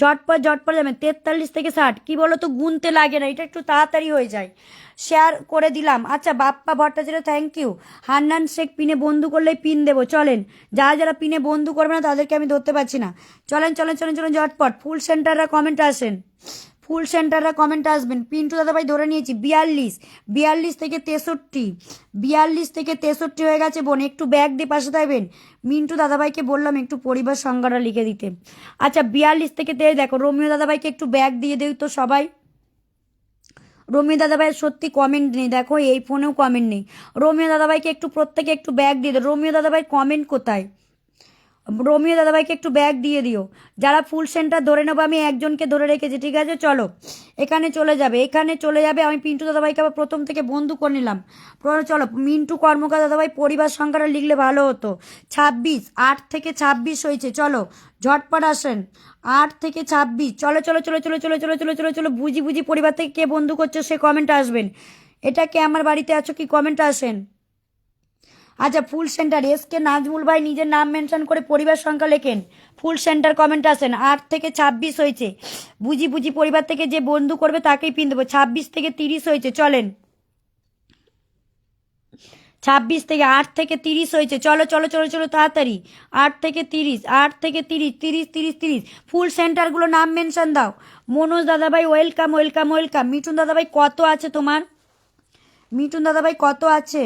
ঝটপট ঝটপট যাবেন তেতাল্লিশ থেকে ষাট। কী বলো তো গুনতে লাগে না। এটা একটু তাড়াতাড়ি হয়ে যায়। শেয়ার করে দিলাম। আচ্ছা বাপ্পা ভট্টাচার্য থ্যাংক ইউ হান্নান শেখ পিনে বন্ধু করলেই পিন দেবো। চলেন, যারা যারা পিনে বন্ধু করবে না, তাদেরকে আমি ধরতে পারছি না। চলেন চলেন চলেন চলেন, ঝটপট। ফুল সেন্টাররা কমেন্ট আসেন। ফুল সেন্টাররা কমেন্ট আসবেন। পিন্টু দাদাভাই ধরে নিয়েছি, বিয়াল্লিশ বিয়াল্লিশ থেকে তেষট্টি, বিয়াল্লিশ থেকে তেষট্টি হয়ে গেছে বোন, একটু ব্যাগ দিয়ে পাশে থাকবেন। মিন্টু দাদাভাইকে বললাম একটু পরিবার সংজ্ঞাটা লিখে দিতে। আচ্ছা বিয়াল্লিশ থেকে তে দেখো, রোমিও দাদাভাইকে একটু ব্যাগ দিয়ে দেই তো সবাই। রোমিও দাদাভাইয়ের সত্যি কমেন্ট নেই, দেখো, এই ফোনেও কমেন্ট নেই। রোমিও দাদাভাইকে একটু প্রত্যেকে একটু ব্যাগ দিয়ে দাও। রোমিও দাদাভাই কমেন্ট কোথায়? রোমিও দাদাভাইকে একটু ব্যাগ দিয়ে দিও। যারা ফুল সেন্টার ধরে নেব, আমি একজনকে ধরে রেখেছি, ঠিক আছে? চলো। এখানে চলে যাবে, এখানে চলে যাবে, আমি পিন্টু দাদাভাইকে আবার প্রথম থেকে বন্ধু করে নিলাম। চলো, মিন্টু কর্মকার দাদাভাই পরিবার সংখ্যাটা লিখলে ভালো হতো। ছাব্বিশ, আট থেকে ছাব্বিশ হয়েছে, চলো। ঝটপট আসেন। আট থেকে ছাব্বিশ, চলো চলো চলো চলো চলো চলো চলো চলো চলো, বুঝি বুঝি পরিবার থেকে কে বন্ধু করছ, সে কমেন্ট আসবেন। এটা কে আমার বাড়িতে আছো কি কমেন্ট আসেন? আচ্ছা full centre, S K Nazmul ভাই নিজের নাম মেনশন করে পরিবার সংখ্যা লেখেন। ফুল সেন্টার কমেন্ট আসেন, আট থেকে ছাব্বিশ হয়েছে। বুঝি বুঝি পরিবার থেকে যে বন্ধু করবে তাকেই পিন দেবো। ছাব্বিশ থেকে তিরিশ হয়েছে, চলেন। ছাব্বিশ থেকে আট থেকে তিরিশ হয়েছে, চলো চলো চলো চলো, তাড়াতাড়ি। আট থেকে তিরিশ, আট থেকে তিরিশ তিরিশ তিরিশ তিরিশ। ফুল সেন্টারগুলো নাম মেনশন দাও। মনোজ দাদাভাই ওয়েলকাম ওয়েলকাম ওয়েলকাম মিঠুন দাদাভাই, কত আছে তোমার? মিঠুন দাদাভাই, কত আছে?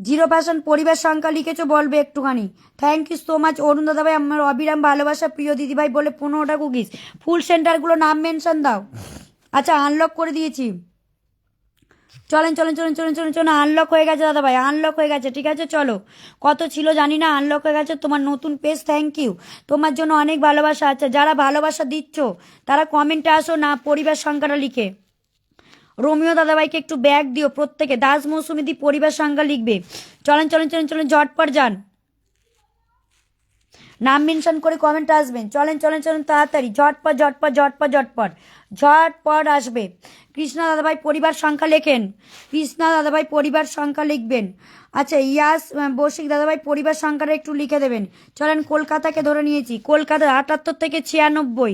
জিরো পার্সেন্ট পরিবার সংখ্যা লিখেছো বলবে একটুখানি। Thank you so much Arun দাদাভাই, আমার অবিরাম ভালোবাসা, প্রিয় দিদিভাই বলে পনেরোটা কুকিজ ফুল সেন্টারগুলো নাম মেনশন দাও। আচ্ছা আনলক করে দিয়েছি। চলেন চলেন চলেন চলেন চলেন চলেন আনলক হয়ে গেছে দাদা ভাই আনলক হয়ে গেছে, ঠিক আছে? চলো। কত ছিল জানি না আনলক হয়ে গেছে তোমার নতুন পেজ থ্যাংক ইউ তোমার জন্য অনেক ভালোবাসা আছে, যারা ভালোবাসা দিচ্ছ, তারা কমেন্টে আসো না পরিবার সংখ্যাটা লিখে। রোমিও দাদাভাইকে একটু ব্যাগ দিও প্রত্যেকে। দাস মৌসুমি দি পরিবার সংখ্যা লিখবে। চলেন চলেন চলেন চলেন, ঝটপট যান। নাম মেনশন করে কমেন্ট আসবেন। চলেন চলেন চলেন, তাড়াতাড়ি। ঝটপট ঝটপট ঝটপট ঝটপট। ঝটপট আসবে। কৃষ্ণা দাদাভাই পরিবার সংখ্যা লেখেন। কৃষ্ণা দাদাভাই পরিবার সংখ্যা লিখবেন। আচ্ছা ইয়াস বসিক দাদাভাই পরিবার সংখ্যাটা একটু লিখে দেবেন। চলেন কলকাতাকে ধরে নিয়েছি। কলকাতা আটাত্তর থেকে ছিয়ানব্বই।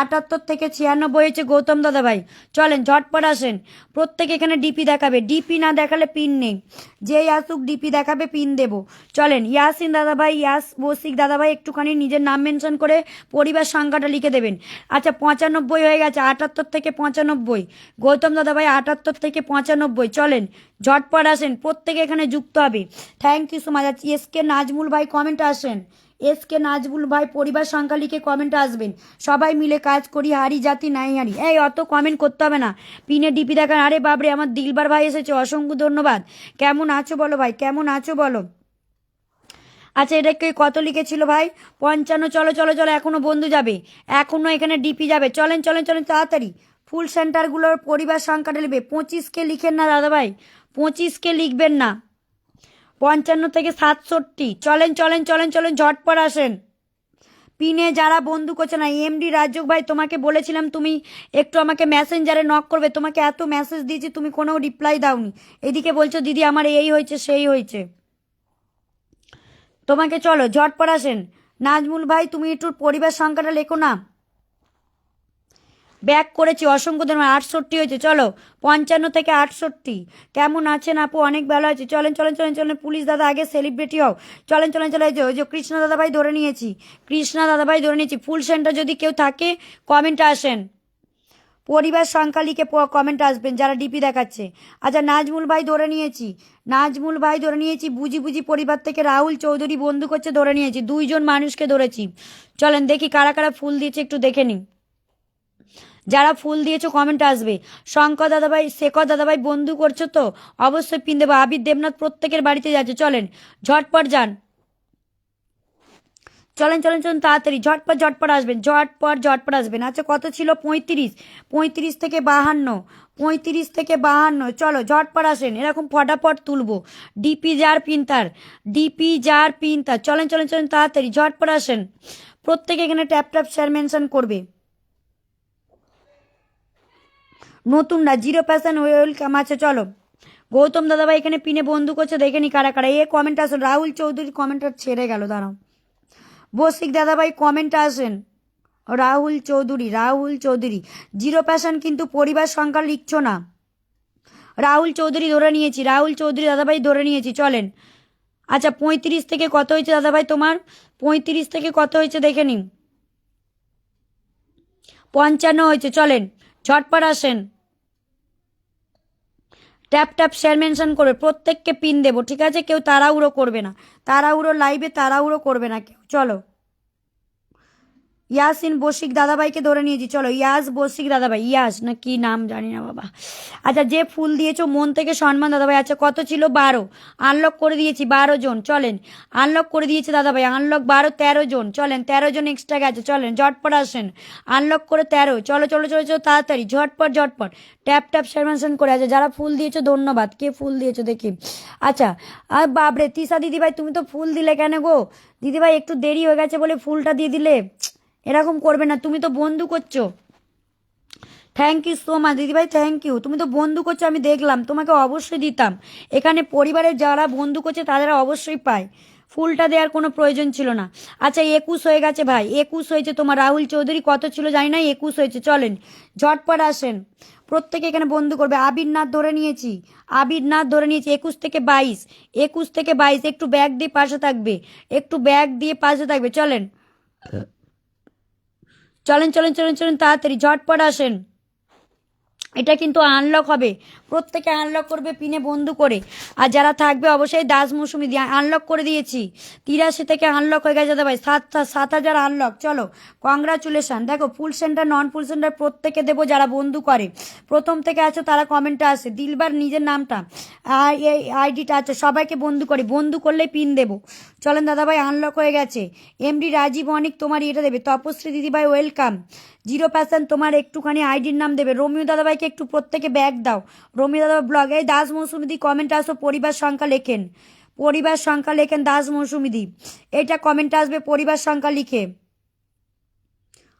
আটাত্তর থেকে ছিয়ানব্বই হচ্ছে গৌতম দাদাভাই। চলেন, ঝটপট আসেন। প্রত্যেকে এখানে ডিপি দেখাবে। ডিপি না দেখালে পিন নেই। যেই আসুক ডিপি দেখাবে, পিন দেব। চলেন, ইয়াসিন দাদাভাই, ইয়াস, বসিক দাদাভাই একটুখানি নিজের নাম মেনশন করে পরিবার সংখ্যাটা লিখে দেবেন। আচ্ছা পঁচানব্বই হয়ে গেছে, আটাত্তর থেকে পঁচানব্বই। গৌতম দাদাভাই আটাত্তর থেকে পঁচানব্বই, চলেন, ঝটপট আসেন, প্রত্যেকে এখানে যুক্ত হবে। Thank you so much S K Nazmul ভাই কমেন্ট আসেন। এস কে নাজমুল ভাই পরিবার সংখ্যা লিখে কমেন্ট আসবেন। সবাই মিলে কাজ করি, হারি জাতি নাই হারি। এই, অত কমেন্ট করতে হবে না। পিনে ডিপি দেখান। আরে বাবরে আমার দিলবার ভাই এসেছে, অসংখ্য ধন্যবাদ। কেমন আছো বলো ভাই? কেমন আছো বলো? আচ্ছা এটা এটাকে কত লিখেছিল ভাই? পঞ্চান্ন, চলো চলো চলো, এখনও বন্ধু যাবে। এখনও এখানে ডিপি যাবে। চলেন চলেন চলেন, তাড়াতাড়ি। ফুল সেন্টারগুলোর পরিবার সংখ্যাটা লিখবে পঁচিশকে লিখেন না দাদা ভাই পঁচিশকে লিখবেন না। পঞ্চান্ন থেকে সাতষট্টি। চলেন চলেন চলেন চলেন, ঝটপট আসেন। পিনে যারা বন্ধু করছে না, এমডি রাজক ভাই, তোমাকে বলেছিলাম তুমি একটু আমাকে মেসেঞ্জারে নক করবে। তোমাকে এত মেসেজ দিয়েছি, তুমি কোনো রিপ্লাই দাওনি। এদিকে বলছো, দিদি, আমার এই হয়েছে, সেই হয়েছে। তোমাকে চলো, ঝটপট আসেন। নাজমুল ভাই, তুমি একটু পরিবার সংখ্যাটা লেখো না। ব্যাক করেছি, অসংখ্য ধন্যবাদ। আটষট্টি হয়েছে, চলো, পঞ্চান্ন থেকে আটষট্টি। কেমন আছেন আপু? অনেক ভালো আছে। চলেন চলেন চলেন চলেন, পুলিশ দাদা, আগে সেলিব্রিটি হও। চলেন চলেন চলে যে, ওই যে কৃষ্ণ দাদাভাই ধরে নিয়েছি। কৃষ্ণা দাদাভাই ধরে নিয়েছি। ফুল সেন্টার যদি কেউ থাকে কমেন্টে আসেন। পরিবার সংখ্যা লিখে কমেন্ট আসবেন, যারা ডিপি দেখাচ্ছে। আচ্ছা নাজমুল ভাই ধরে নিয়েছি। নাজমুল ভাই ধরে নিয়েছি, বুঝি বুঝি পরিবার থেকে রাহুল চৌধুরী বন্ধু করছে, ধরে নিয়েছি। দুইজন মানুষকে ধরেছি। চলেন, দেখি কারা কারা ফুল দিয়েছে, একটু দেখে নিন যারা ফুল দিয়েছ কমেন্ট আসবে। শঙ্কর দাদাভাই, শেখর দাদাভাই, বন্ধু করছ তো? অবশ্যই পিন দেবো। আবির দেবনাথ প্রত্যেকের বাড়িতে যাচ্ছে। চলেন, ঝটপট যান। চলেন চলেন চলেন, তাড়াতাড়ি। ঝটপট ঝটপট আসবেন। ঝটপট ঝটপট আসবেন। আচ্ছা কত ছিল? পঁয়ত্রিশ। পঁয়ত্রিশ থেকে বাহান্ন। পঁয়ত্রিশ থেকে বাহান্ন। চলো, ঝটপট আসেন। এরকম ফটাফট তুলবো। ডিপি যার পিনতার ডিপি যার পিনতার চলেন চলেন চলেন, তাড়াতাড়ি। ঝটপট আসেন। প্রত্যেকে এখানে ট্যাপ ট্যাপ শেয়ার মেনশন করবে। নতুন না জিরো পার্সেন্ট ওয়েলকাম আছে চলো। গৌতম দাদাভাই এখানে পিনে বন্ধু করছে দেখে নি কারা কারা। এ কমেন্ট আসুন, রাহুল চৌধুরী কমেন্টটা ছেড়ে গেল, দাঁড়াও। বসিক দাদাভাই কমেন্ট আসেন, রাহুল চৌধুরী রাহুল চৌধুরী। জিরো প্যাশন কিন্তু পরিবার সংখ্যা লিখছো না। রাহুল চৌধুরী ধরে নিয়েছি, রাহুল চৌধুরী দাদাভাই ধরে নিয়েছি, চলেন। আচ্ছা পঁয়ত্রিশ থেকে কত হয়েছে দাদাভাই তোমার? পঁয়ত্রিশ থেকে কত হয়েছে দেখে নিন। পঞ্চান্ন হয়েছে, চলেন, ঝটপট আসেন। ট্যাপ ট্যাপ শেয়ার মেনশন করবে। প্রত্যেককে পিন দেবো, ঠিক আছে? কেউ তাড়াহুড়ো করবে না। তাড়াহুড়ো লাইভে তাড়াহুড়ো করবে না কেউ। চলো। ইয়াসিন বসিক দাদাভাইকে ধরে নিয়েছি। চলো, ইয়াস বসিক দাদাভাই। ইয়াস, না কি নাম জানি না বাবা। আচ্ছা যে ফুল দিয়েছ, মন থেকে সম্মান দাদাভাই। আচ্ছা কত ছিল? বারো। আনলক করে দিয়েছি, বারো জন। চলেন, আনলক করে দিয়েছি দাদাভাই। আনলক বারো, তেরো জন। চলেন, তেরো জন এক্সট্রা গেছে চলেন, ঝটপট আসেন। আনলক করে তেরো। চলো চলো চলো চলো, তাড়াতাড়ি। ঝটপট ঝটপট। ট্যাপ ট্যাপ শেরমেনশন করে আছে। যারা ফুল দিয়েছ, ধন্যবাদ। কে ফুল দিয়েছ দেখি। আচ্ছা আর বাবরে তিসা দিদিভাই, তুমি তো ফুল দিলে কেন গো? দিদিভাই, একটু দেরি হয়ে গেছে বলে ফুলটা দিয়ে দিলে। এরকম করবে না, তুমি তো বন্ধু করছ। থ্যাংক ইউ সো মাচ দিদিভাই থ্যাংক ইউ তুমি তো বন্ধু করছ, আমি দেখলাম, তোমাকে অবশ্যই দিতাম। এখানে পরিবারের যারা বন্ধু করছে তারা অবশ্যই পায়। ফুলটা দেওয়ার কোনো প্রয়োজন ছিল না। আচ্ছা একুশ হয়ে গেছে ভাই, একুশ হয়েছে তোমার। রাহুল চৌধুরী কত ছিল জানি না, একুশ হয়েছে, চলেন, ঝটপট আসেন। প্রত্যেকে এখানে বন্ধু করবে আবির নাথ ধরে নিয়েছি আবির নাথ ধরে নিয়েছি, একুশ থেকে বাইশ, একুশ থেকে বাইশ, একটু ব্যাগ দিয়ে পাশে থাকবে, একটু ব্যাগ দিয়ে পাশে থাকবে, চলেন। চলেন চলেন চলেন চলেন তাড়াতাড়ি ঝটপট আসেন। এটা কিন্তু আনলক হবে। প্রত্যেকে আনলক করবে পিনে বন্ধু করে। আর যারা থাকবে, অবশ্যই দাস মৌসুমি দিয়ে আনলক করে দিয়েছি। তিরাশি থেকে আনলক হয়ে গেছে ভাই। সাত সাত হাজার আনলক চলো কংগ্রাচুলেশন দেখো ফুল সেন্টার নন ফুল সেন্টার প্রত্যেকে দেবো যারা বন্ধু করে। প্রথম থেকে আছে তারা কমেন্টে আসে। দিলবার নিজের নামটা আর এই আইডিটা আছে, সবাইকে বন্ধু করে। বন্ধু করলে পিন দেবো। চলেন দাদাভাই আনলক হয়ে গেছে। এমডি রাজীব অনেক তোমার এটা দেবে। তপশ্রী দিদিভাই ওয়েলকাম জিরো পার্সেন্ট তোমার একটুখানি আইডির নাম দেবে। রোমিও দাদাভাইকে একটু প্রত্যেকে ব্যাগ দাও। রোমিও দাদা ব্লগ এই দাস মৌসুমিদি কমেন্ট আসো পরিবার সংখ্যা লেখেন। পরিবার সংখ্যা লেখেন দাস মৌসুমিদি। এটা কমেন্ট আসবে, পরিবার সংখ্যা লিখে।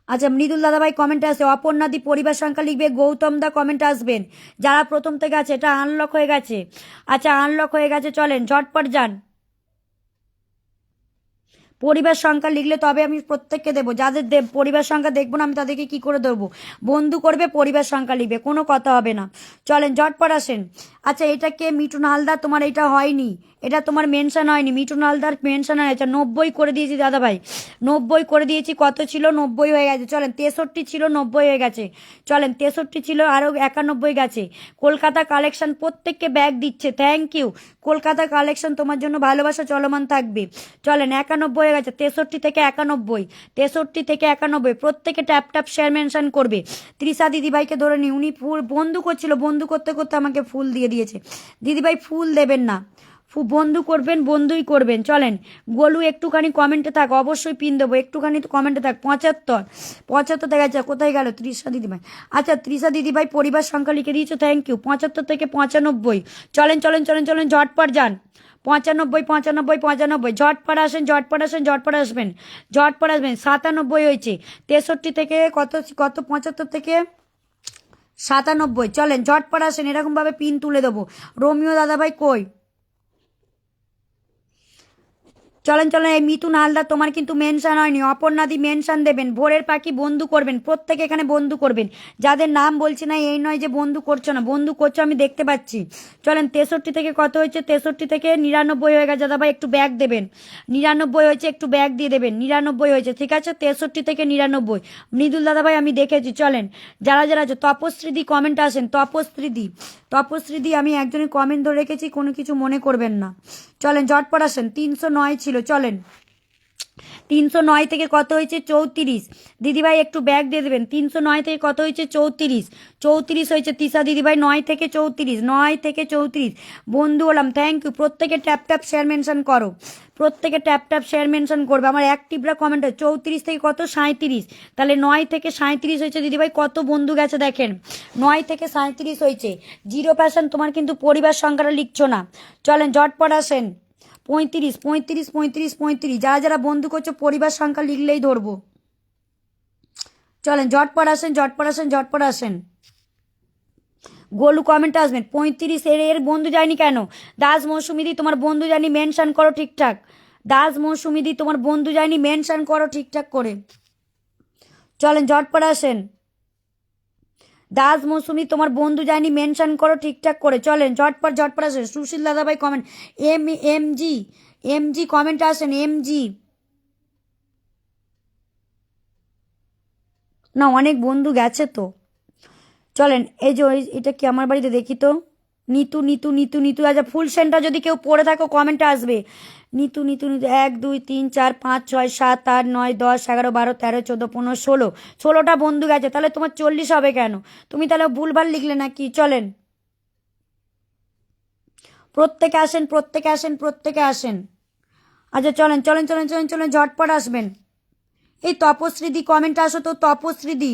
আচ্ছা মৃদুল দাদাভাই কমেন্ট আসে, অপর্ণাদি পরিবার সংখ্যা লিখবে, গৌতম দা কমেন্ট আসবেন। যারা প্রথম থেকে আছে, এটা আনলক হয়ে গেছে। আচ্ছা আনলক হয়ে গেছে, চলেন, ঝটপট যান। পরিবার সংখ্যা লিখলে তবে আমি প্রত্যেককে দেবো। যাদের দেব পরিবার সংখ্যা দেখব না, আমি তাদেরকে কি করে দেবো বন্ধু করবে, পরিবার সংখ্যা লিখবে। কোনো কথা হবে না। চলেন, ঝটপট আসেন। আচ্ছা এটা কে? মিঠুন হালদার, তোমার এটা হয়নি। এটা তোমার মেনশন হয়নি। মিঠুন হালদার মেনশন হয়েছে নব্বই করে দিয়েছি দাদা ভাই নব্বই করে দিয়েছি, কত ছিল? নব্বই হয়ে গেছে। চলেন, তেষট্টি ছিল, নব্বই হয়ে গেছে। চলেন, তেষট্টি ছিল আরও একানব্বই গেছে। কলকাতা কালেকশন প্রত্যেককে ব্যাগ দিচ্ছে। থ্যাংক ইউ কলকাতা কালেকশন তোমার জন্য ভালোবাসা চলমান থাকবে। চলেন, একানব্বই হয়ে গেছে, তেষট্টি থেকে একানব্বই, তেষট্টি থেকে একানব্বই, প্রত্যেকে ট্যাপ ট্যাপ শেয়ার মেনশন করবে। ত্রিশা দিদিভাইকে ধরে নি উনি ফুল বন্ধু করছিল বন্ধু করতে করতে আমাকে ফুল দিয়ে দিয়েছে। দিদিভাই ফুল দেবেন না। বন্ধু করবেন, বন্ধুই করবেন। চলেন, গোলু, একটুখানি কমেন্টে থাক, অবশ্যই পিন দেবো। একটুখানি কমেন্টে থাক, পঁচাত্তর। পঁচাত্তর থেকে যাচ্ছে কোথায় গেল? ত্রিশা দিদিভাই। আচ্ছা ত্রিশা দিদিভাই, পরিবার সংখ্যা লিখে দিয়েছ থ্যাংক ইউ পঁচাত্তর থেকে পঁচানব্বই। চলেন চলেন চলেন চলেন, ঝটপট যান। পঁচানব্বই পঁচানব্বই পঁচানব্বই। ঝটপট আসেন ঝটপট আসেন, ঝটপট আসবেন। ঝটপট আসবেন। সাতানব্বই হয়েছে। তেষট্টি থেকে কত কত পঁচাত্তর থেকে? সাতানব্বই। চলেন, ঝটপট আসেন। এরকমভাবে পিন তুলে দেবো। রোমিও দাদাভাই কই? চলেন চলেন, এই মিতুন হালদার, তোমার কিন্তু মেনশন হয়নি। অপর্ণাদি মেনশন দেবেন। ভোরের পাখি বন্ধু করবেন। প্রত্যেকে এখানে বন্ধু করবেন। যাদের নাম বলছি না, এই নয় যে বন্ধু করছ না। বন্ধু করছ আমি দেখতে পাচ্ছি। চলেন, তেষট্টি থেকে কত হয়েছে? তেষট্টি থেকে নিরানব্বই হয়ে গেছে। দাদা ভাই, একটু ব্যাগ দেবেন। নিরানব্বই হয়েছে, একটু ব্যাগ দিয়ে দেবেন। নিরানব্বই হয়েছে, ঠিক আছে? তেষট্টি থেকে নিরানব্বই। মৃদুল দাদা ভাই, আমি দেখেছি। চলেন, যারা যারা আছে তপশ্রীদি কমেন্ট আসেন। তপশ্রীদি তপশ্রীদি আমি একজনের কমেন্ট ধরে রেখেছি, কোনো কিছু মনে করবেন না। চলেন, ঝটপট আসেন, তিনশো নয় ছিল, চলেন। তিনশো নয় থেকে কত হয়েছে? চৌত্রিশ। দিদিভাই, একটু ব্যাগ দিয়ে দেবেন। তিনশো নয় থেকে কত হয়েছে? চৌত্রিশ। চৌত্রিশ হয়েছে তিসা দিদিভাই, নয় থেকে চৌত্রিশ, নয় থেকে চৌত্রিশ। বন্ধু হলাম থ্যাংক ইউ প্রত্যেকে ট্যাপ ট্যাপ শেয়ার মেনশন করো। প্রত্যেকে ট্যাপ ট্যাপ শেয়ার মেনশন করবে। আমার অ্যাক্টিভরা কমেন্ট হয়। চৌত্রিশ থেকে কত? সাঁত্রিশ তাহলে নয় থেকে সাঁত্রিশ হয়েছে দিদিভাই, কত বন্ধু গেছে দেখেন। নয় থেকে সাঁত্রিশ হয়েছে। জিরো পার্সেন্ট তোমার কিন্তু পরিবার সংখ্যাটা লিখছো না। চলেন, ঝটপট আসেন। পঁয়ত্রিশ পঁয়ত্রিশ পঁয়ত্রিশ পঁয়ত্রিশ। যারা যারা বন্ধু করছ, পরিবার সংখ্যা লিখলেই ধরবো। চলেন, ঝটপট আসেন ঝটপট আসেন ঝটপট আসেন। গোলু কমেন্ট আসবেন, পঁয়ত্রিশ এর এর বন্ধু যায়নি কেন? দাস মৌসুমিদি তোমার বন্ধু জানি মেনশন করো ঠিকঠাক। দাস মৌসুমিদি তোমার বন্ধু যায়নি মেনশন করো ঠিকঠাক করে। চলেন, ঝটপট আসেন। দাস মৌসুমি, তোমার বন্ধু যায়নি মেনশন করো, ঠিকঠাক করে। চলেন, ঝটপট ঝটপট আসেন। সুশীল দাদাভাই comment M M G M G comment আসেন এম জি না, অনেক বন্ধু গেছে তো। চলেন, এই যে এটা কি আমার বাড়িতে দেখি তো? নিতু নিতু নিতু নিতু আচ্ছা ফুল সেন্টার যদি কেউ পড়ে থাকো কমেন্টে আসবে। নিতু নিতু নিতু, এক, দুই, তিন, চার, পাঁচ, ছয়, সাত, আট, নয়, দশ, এগারো, বারো, তেরো, চোদ্দ, পনেরো, ষোলো। ষোলোটা বন্ধু গেছে, তাহলে তোমার চল্লিশ হবে কেন? তুমি তাহলে ভুলভাল লিখলে না কি চলেন। প্রত্যেকে আসেন প্রত্যেকে আসেন প্রত্যেকে আসেন। আচ্ছা চলেন চলেন চলেন চলেন চলেন, ঝটপট আসবেন। এই তপশ্রীদি কমেন্ট আসো তো তপশ্রীদি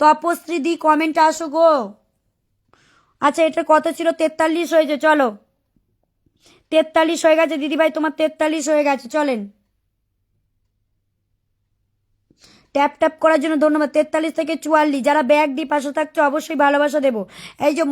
তপশ্রীদি কমেন্ট আসো গো। আচ্ছা এটা কত ছিল তেতাল্লিশ হয়েছে, চলো। তেতাল্লিশ হয়ে গেছে, দিদিভাই, তোমার তেতাল্লিশ হয়ে গেছে, চলেন। ট্যাপ ট্যাপ করার জন্য ধন্যবাদ। তেতাল্লিশ থেকে চুয়াল্লিশ, যারা ব্যাগ দিয়ে পাশে থাকছো, অবশ্যই ভালোবাসা দেবো। এই যে